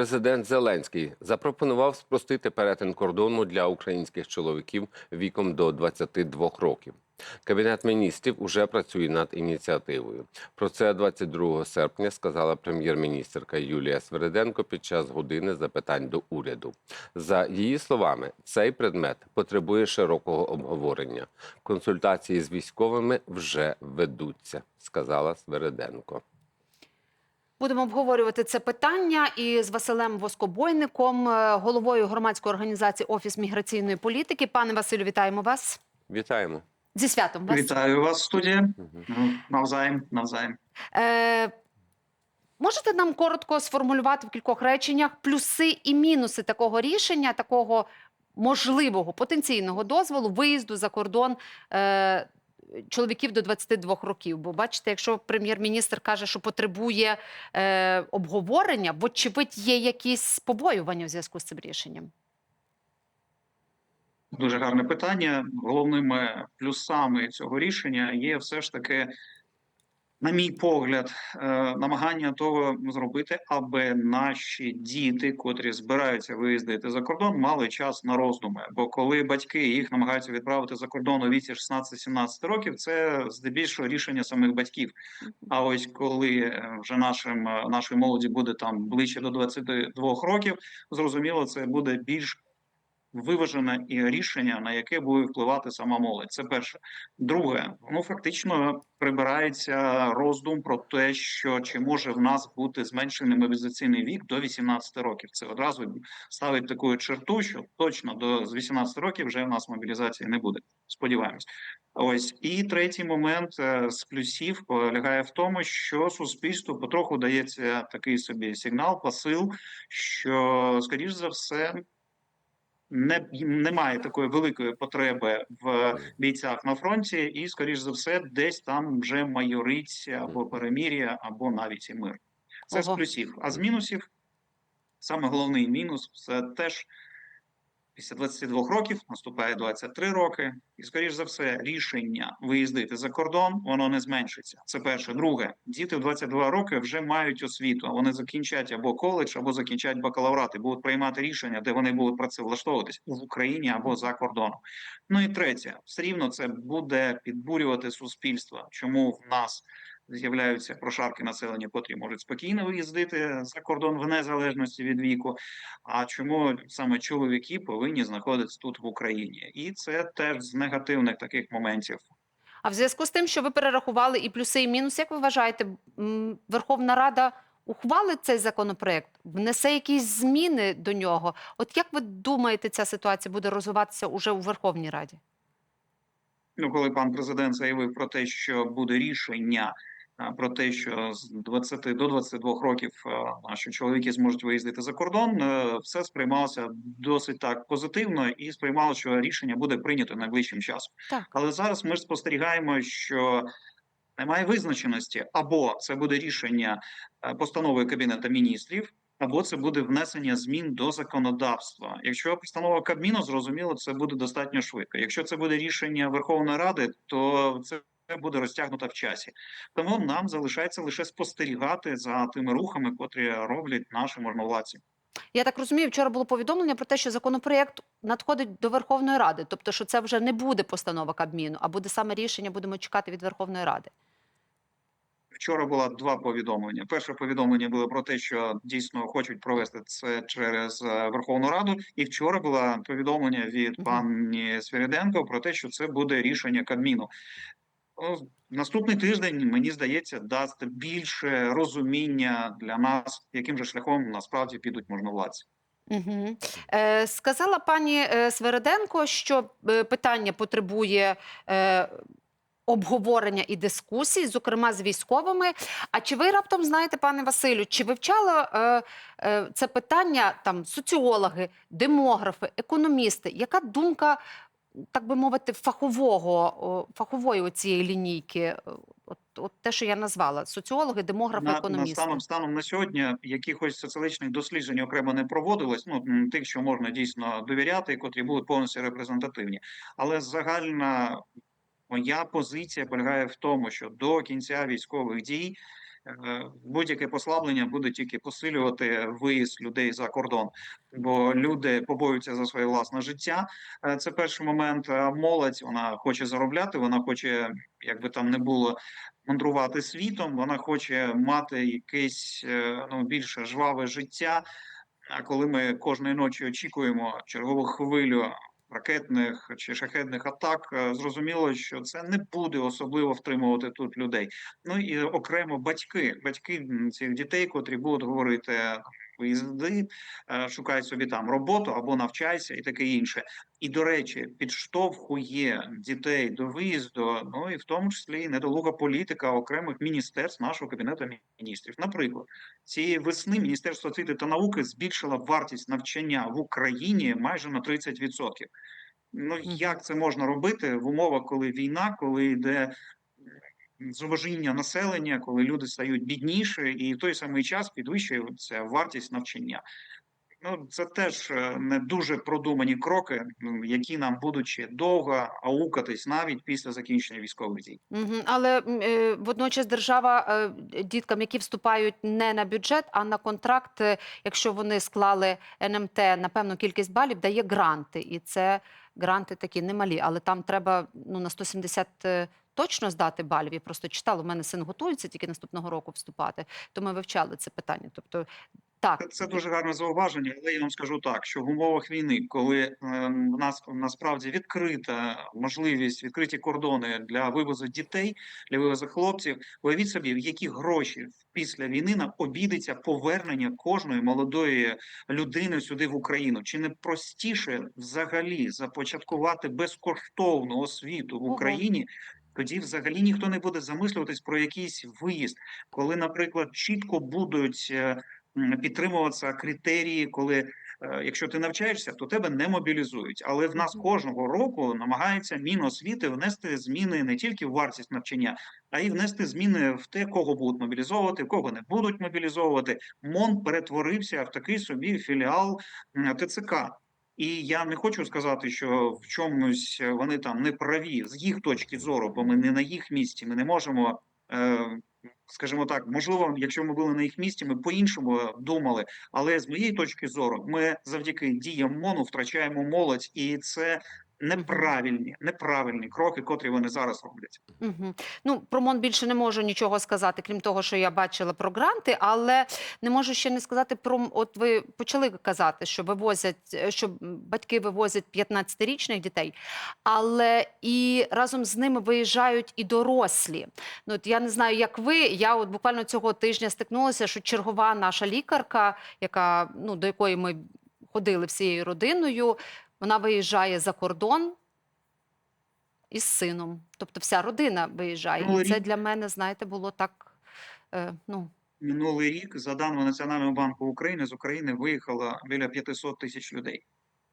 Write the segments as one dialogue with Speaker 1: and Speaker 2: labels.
Speaker 1: Президент Зеленський запропонував спростити перетин кордону для українських чоловіків віком до 22 років. Кабінет міністрів уже працює над ініціативою. Про це 22 серпня сказала прем'єр-міністерка Юлія Свериденко під час години запитань до уряду. За її словами, цей предмет потребує широкого обговорення. Консультації з військовими вже ведуться, сказала Свериденко.
Speaker 2: Будемо обговорювати це питання і з Василем Воскобойником, е, головою громадської організації Офіс міграційної політики. Пане Василю, вітаємо вас
Speaker 1: Вітаємо.
Speaker 2: зі святом. Вас.
Speaker 3: Вітаю вас, студія.
Speaker 1: Мгм.
Speaker 3: Ну, Навзаєм, навзаєм.
Speaker 2: Е, можете нам коротко сформулювати в кількох реченнях плюси і мінуси такого рішення, такого можливого потенційного дозволу виїзду за кордон е, чоловіків до 22 років? Бо бачите, якщо прем'єр-міністр каже, що потребує е, обговорення, вочевидь є якісь побоювання в зв'язку з цим рішенням.
Speaker 3: Дуже гарне питання. Головними плюсами цього рішення є все ж таки, на мій погляд, е, намагання того зробити, аби наші діти, котрі збираються виїздити за кордон, мали час на роздуми. Бо коли батьки їх намагаються відправити за кордон у віці 16-17 років, це здебільшого рішення самих батьків. А ось коли е, вже нашим е, нашій молоді буде там ближче до 22 років, зрозуміло, це буде більш виважене і рішення, на яке буде впливати сама молодь. Це перше. Друге, ну фактично прибирається роздум про те, що чи може в нас бути зменшений мобілізаційний вік до 18 років. Це одразу ставить таку черту, що точно до з 18 років вже в нас мобілізації не буде. Сподіваємось. Ось і третій момент е, з плюсів полягає в тому, що суспільству потроху дається такий собі сигнал, посил, що скоріш за все. Не немає такої великої потреби в бійцях на фронті, і скоріш за все, десь там вже майорить або перемір'я, або навіть і мир. Це з плюсів. А з мінусів саме головний мінус це теж після 22 років наступає 23 роки, і скоріш за все, рішення виїздити за кордон воно не зменшиться. Це перше. Друге, діти в 22 роки вже мають освіту. Вони закінчать або коледж, або закінчать бакалаврат і будуть приймати рішення, де вони будуть працевлаштовуватись в Україні або за кордоном. Ну і третє, все рівно це буде підбурювати суспільство. Чому в нас з'являються прошарки населення, котрі можуть спокійно виїздити за кордон в незалежності від віку. А чому саме чоловіки повинні знаходитися тут в Україні? І це теж з негативних таких моментів.
Speaker 2: А в зв'язку з тим, що ви перерахували і плюси, і мінуси, як ви вважаєте, Верховна Рада ухвалить цей законопроект, внесе якісь зміни до нього? От як ви думаєте, ця ситуація буде розвиватися уже у Верховній Раді?
Speaker 3: Ну, коли пан президент заявив про те, що буде рішення. Про те, що з 20 до 22 років наші чоловіки зможуть виїздити за кордон, е, все сприймалося досить так позитивно і сприймалося, що рішення буде прийнято найближчим часом.
Speaker 2: Так.
Speaker 3: Але зараз ми ж спостерігаємо, що немає визначеності, або це буде рішення е, постанови Кабінету міністрів, або це буде внесення змін до законодавства. Якщо постанова Кабміну, зрозуміло, це буде достатньо швидко. Якщо це буде рішення Верховної Ради, то це буде розтягнуто в часі. Тому нам залишається лише спостерігати за тими рухами, котрі роблять наші можновладці.
Speaker 2: Я так розумію, вчора було повідомлення про те, що законопроект надходить до Верховної Ради, тобто, що це вже не буде постанова Кабміну, а буде саме рішення, будемо чекати від Верховної Ради.
Speaker 3: Вчора було два повідомлення. Перше повідомлення було про те, що дійсно хочуть провести це через е, Верховну Раду. І вчора було повідомлення від пані Свириденко про те, що це буде рішення Кабміну. Наступний тиждень мені здається дасть більше розуміння для нас, яким же шляхом насправді підуть можновладці.
Speaker 2: Угу. Е, сказала пані е, Свериденко, що е, питання потребує е, обговорення і дискусій, зокрема з військовими. А чи ви раптом знаєте, пане Василю, чи вивчали е, е, це питання там соціологи, демографи, економісти? Яка думка, так би мовити, фахового, фахової цієї лінійки? Е, От, от те, що я назвала: соціологи, демографи,
Speaker 3: На, на станом станом на сьогодні якихось соціологічних досліджень окремо не проводилось. Ну тих, що можна дійсно довіряти, котрі будуть повністю репрезентативні. Але загальна моя позиція полягає в тому, що до кінця військових дій Будь-яке послаблення буде тільки посилювати виїзд людей за кордон, бо люди побоюються за своє власне життя. Е, Це перший момент. Молодь вона хоче заробляти, вона хоче, як би там не було, мандрувати світом. Вона хоче мати якесь е, ну більше жваве життя. А коли ми кожної ночі очікуємо чергову хвилю ракетних чи шахедних атак, е, зрозуміло, що це не буде особливо втримувати тут людей. Ну і окремо батьки, батьки цих дітей, котрі будуть говорити. Виїзди, е, шукай собі там роботу або навчайся, і таке інше. І до речі, підштовхує дітей до виїзду, ну і в тому числі недолуга політика окремих міністерств нашого кабінету міністрів. Наприклад, цієї весни Міністерство освіти та науки збільшило вартість навчання в Україні майже на 30%. Ну як це можна робити в умовах, коли війна, коли йде зубожіння населення, коли люди стають бідніші, і в той самий час підвищується вартість навчання. Ну, це теж е, не дуже продумані кроки, які нам будуть ще довго аукатись навіть після закінчення військових дій.
Speaker 2: Мгм. Але е, водночас держава е, діткам, які вступають не на бюджет, а на контракт, е, якщо вони склали НМТ на певну кількість балів, дає гранти. І це гранти такі немалі, але там треба ну, на 170 е, точно здати балів. Я просто читала, у мене син готується тільки наступного року вступати, то ми вивчали це питання. Тобто, так,
Speaker 3: Це, це дуже гарне зауваження, але я вам скажу так, що в умовах війни, коли ем, в нас насправді відкрита можливість, відкриті кордони для вивозу дітей, для вивозу хлопців, уявіть собі, в які гроші після війни нам обійдеться повернення кожної молодої людини сюди в Україну. Чи не простіше взагалі започаткувати безкоштовну освіту в Україні? Тоді взагалі ніхто не буде замислюватись про якийсь виїзд, коли, наприклад, чітко будуть е, підтримуватися критерії, коли е, якщо ти навчаєшся, то тебе не мобілізують. Але в нас кожного року намагається Міносвіти внести зміни не тільки в вартість навчання, а й внести зміни в те, кого будуть мобілізовувати, кого не будуть мобілізовувати. МОН перетворився в такий собі філіал ТЦК. І я не хочу сказати, що в чомусь вони там не праві з їх точки зору, бо ми не на їх місці. Ми не можемо, е, скажімо так, можливо, якщо ми були на їх місці, ми по-іншому думали. Але з моєї точки зору, ми завдяки діям МОНу втрачаємо молодь, і це неправильні, неправильні кроки, котрі вони зараз роблять.
Speaker 2: Угу. Ну, про МОН більше не можу нічого сказати, крім того, що я бачила про гранти, але не можу ще не сказати про от ви почали казати, що вивозять, е, що батьки вивозять 15-річних дітей, але і разом з ними виїжджають і дорослі. Ну, от я не знаю, як ви. Я от буквально цього тижня стикнулася, що чергова наша лікарка, яка ну до якої ми ходили всією родиною, вона виїжджає за кордон із сином. Тобто вся родина виїжджає.
Speaker 3: Ну,
Speaker 2: І це
Speaker 3: рік-
Speaker 2: для мене, знаєте, було так. Е, ну,
Speaker 3: Минулий рік, за даними Національного банку України, з України виїхало біля 500 тисяч людей.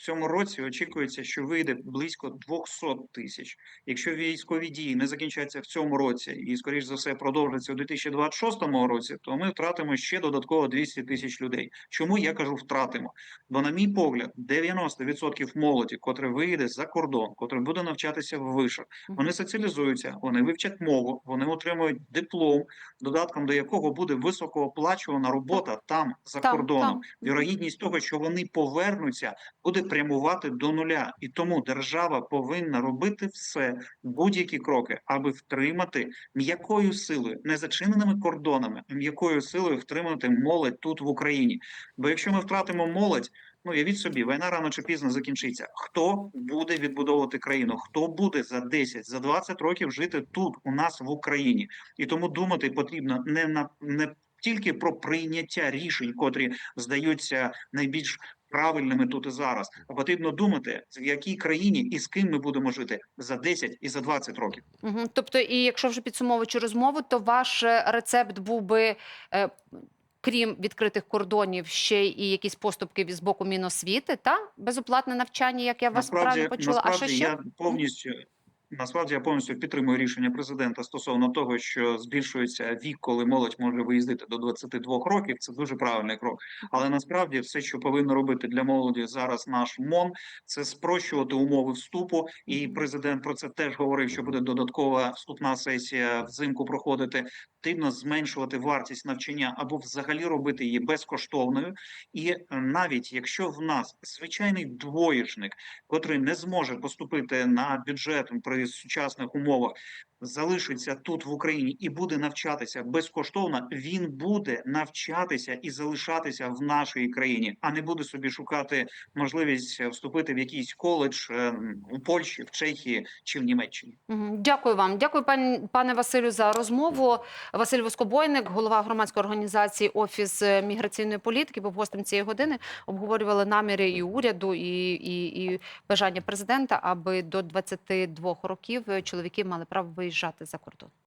Speaker 3: В цьому році очікується, що вийде близько 200 тисяч. Якщо військові дії не закінчаться в цьому році і, скоріш за все, продовжаться у 2026 році, то ми втратимо ще додатково 200 тисяч людей. Чому я кажу втратимо? Бо, на мій погляд, 90% молоді, котре виїде за кордон, котре буде навчатися в вишах, вони соціалізуються, вони вивчать мову, вони отримують диплом, додатком до якого буде високооплачувана робота там за
Speaker 2: там,
Speaker 3: кордоном.
Speaker 2: там.
Speaker 3: Вірогідність того, що вони повернуться, буде прямувати до нуля, і тому держава повинна робити все, будь-які кроки, аби втримати м'якою силою, не зачиненими кордонами, а м'якою силою втримати молодь тут в Україні. Бо якщо ми втратимо молодь. Ну, явіть собі, війна рано чи пізно закінчиться. Хто буде відбудовувати країну? Хто буде за 10, за 20 років жити тут, у нас в Україні? І тому думати потрібно не на не тільки про прийняття рішень, котрі здаються найбільш правильними тут і зараз, а потрібно думати, в якій країні і з ким ми будемо жити за 10 і за 20 років.
Speaker 2: Угу. Тобто, і якщо вже підсумовуючи розмову, то ваш е, рецепт був би. Е, Крім відкритих кордонів, ще і якісь поступки від з боку Міносвіти, та безоплатне навчання, як я вас
Speaker 3: насправді,
Speaker 2: правильно почула.
Speaker 3: насправді
Speaker 2: а що ще?
Speaker 3: я повністю Насправді я повністю підтримую рішення президента стосовно того, що збільшується вік, коли молодь може виїздити до 22 років. Це дуже правильний крок. Але насправді все, що повинно робити для молоді зараз наш МОН, це спрощувати умови вступу. І президент про це теж говорив, що буде додаткова вступна сесія взимку проходити. Потрібно зменшувати вартість навчання або взагалі робити її безкоштовною. І навіть якщо в нас звичайний двоєчник, котрий не зможе поступити на бюджет при сучасних умовах, залишиться тут в Україні і буде навчатися безкоштовно, він буде навчатися і залишатися в нашій країні, а не буде собі шукати можливість вступити в якийсь коледж е, у Польщі, в Чехії чи в Німеччині.
Speaker 2: Дякую вам. Дякую, пан, пане Василю, за розмову. Василь Воскобойник, голова громадської організації Офіс міграційної політики, був гостем цієї години. Обговорювали наміри і уряду, і, і, і бажання президента, аби до 22 років чоловіки мали право виїжджати за кордон.